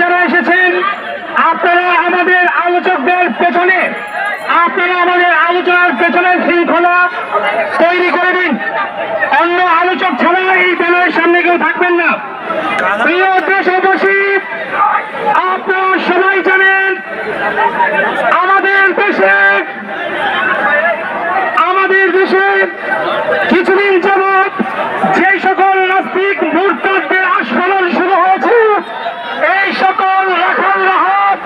যারা এসেছেন, আপনারা আমাদের আলোচকদের পেছনে, আপনারা আমাদের আলোচনার পেছনে শৃঙ্খলা তৈরি করে দিন। অন্য আলোচক ছাড়া এই ব্যানারের সামনে কেউ থাকবেন না। প্রিয় দেশবাসী, আপনারা সবাই জানেন আমাদের দেশে আমাদের দেশে কিছুদিন যাবৎ যে সকল নাস্তিক মূর্তদের আস্ফলন শুরু হয়েছে এই সকল রাখাল রাহাত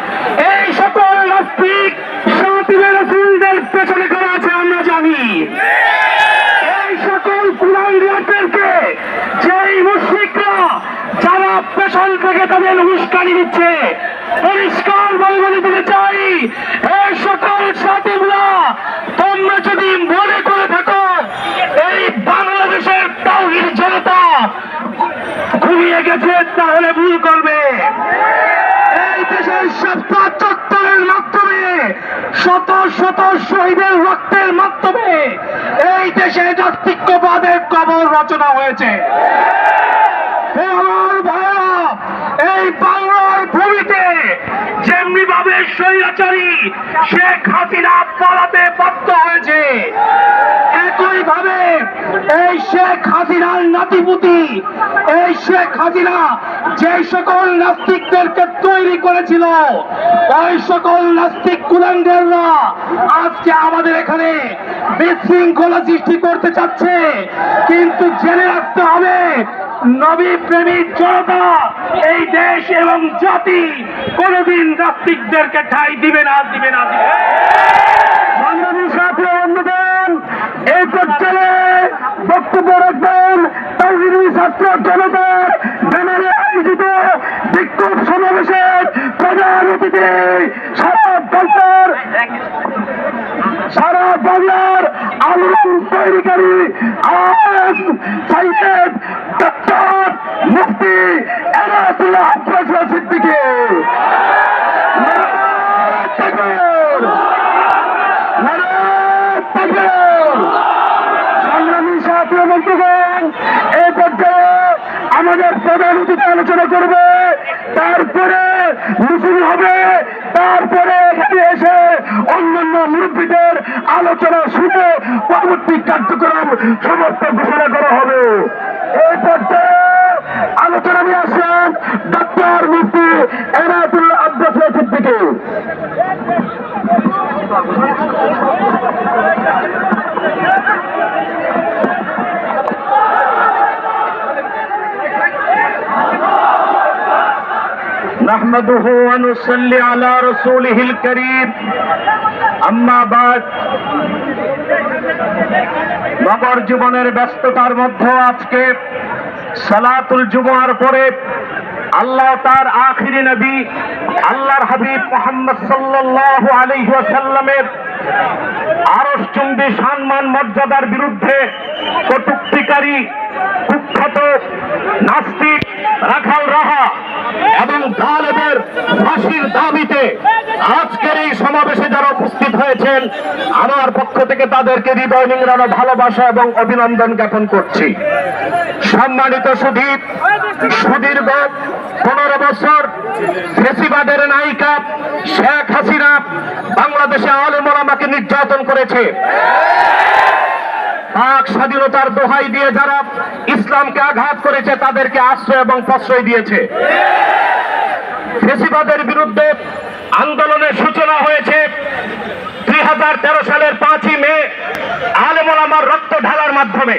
এই সকল নাস্তিক সাতিবের রসুলদের পেছনে করা আছে জানি এই সকল কুরান রিয়াদেরকে যেই মুশ্রিকরা যারা পেছন থেকে তাদের উস্কানি দিচ্ছে, পরিষ্কার বলে দিতে চাই, এই সকল সাথীরা তোমরা যদি মনে করে থাকো, এই বাংলাদেশের তাওহির জনতা ঘুমিয়ে গেছে, তাহলে ভুল করবে। এই দেশের সপ্তাহ চত্বরের মাধ্যমে শত শত শহীদের এই দেশে নাস্তিক্যবাদের কবর রচনা হয়েছে হে আমার ভাইরা এই বাংলার ভূমিতে যেমনি ভাবে স্বৈরাচারী শেখ হাসিনা পালাতে বাধ্য হয়েছে একই ভাবে এই শেখ হাসিনার নাতিপুতি, এই শেখ হাসিনা যে সকল নাস্তিকদেরকে তৈরি করেছিল, ওই সকল নাস্তিক কুলাঙ্গাররা আজকে আমাদের এখানে বিশৃঙ্খলা সৃষ্টি করতে চাচ্ছে। কিন্তু জেনে রাখতে হবে নবী প্রেমিক জনতা, এই দেশ এবং জাতি কোনদিন নাস্তিকদেরকে ঠাই দিবে না দিবে না, দিবে এই বক্তব্য রাখবেন ছাত্র জনতার ব্যানারে আয়োজিত বিক্ষোভ সমাবেশের প্রধান অতিথি সারা বাংলার সারা বাংলার আলোড়ন তৈরিকারী আজ সাইয়েদ এনায়তুল্লাহ আব্বাস সিদ্দিকী। সংগ্রামী সাথী বন্ধুগণ, এই পর্যায়ে আমাদের প্রধান আলোচনা করবে, তারপরে মিছিল হবে, তারপরে এখানে এসে অন্যান্য মুরব্বীদের আলোচনা শুনে পরবর্তী কার্যক্রম সমস্ত ঘোষণা করা হবে। এই পর্যায়ে আলোচনা নিয়ে আসেন ডক্টর মুফতি এনায়তুল্লাহ আব্বাস সিদ্দিকী نحمده ونصلي على رسوله الكريم أما بعد নগর জীবনের ব্যস্ততার মধ্যে আজকে সালাতুল জুমার পরে আল্লাহ তার আখিরি নবী, আল্লাহর হাবিব মোহাম্মদ সাল্লাল্লাহু আলাইহি ওয়াসাল্লামের আরশ চুম্বি সম্মান মর্যাদার বিরুদ্ধে কটুক্তিকারী, কুখ্যাত, নাস্তিক রাখাল রাহা এবং গালেবের ফাঁসির দাবিতে আজকের এই সমাবেশে যারা উপস্থিত হয়েছেন, আমার পক্ষ থেকে তাদেরকে হৃদয় নিংড়ানো ভালোবাসা এবং অভিনন্দন জ্ঞাপন করছি। সম্মানিত সুদীপ, সুদীর্ঘ পনেরো বছর ফেসিবাদের নায়িকা শেখ হাসিনা বাংলাদেশে আলেমর আমাকে নির্যাতন করেছে। পাক স্বাধীনতার দোহাই দিয়ে যারা ইসলামকে আঘাত করেছে, তাদেরকে আশ্রয় এবং প্রশ্রয় দিয়েছে। ফেসিবাদের বিরুদ্ধে আন্দোলনের সূচনা হয়েছে। দুই হাজার তেরো সালের পাঁচই মে আলেমুল রক্ত ঢালার মাধ্যমে।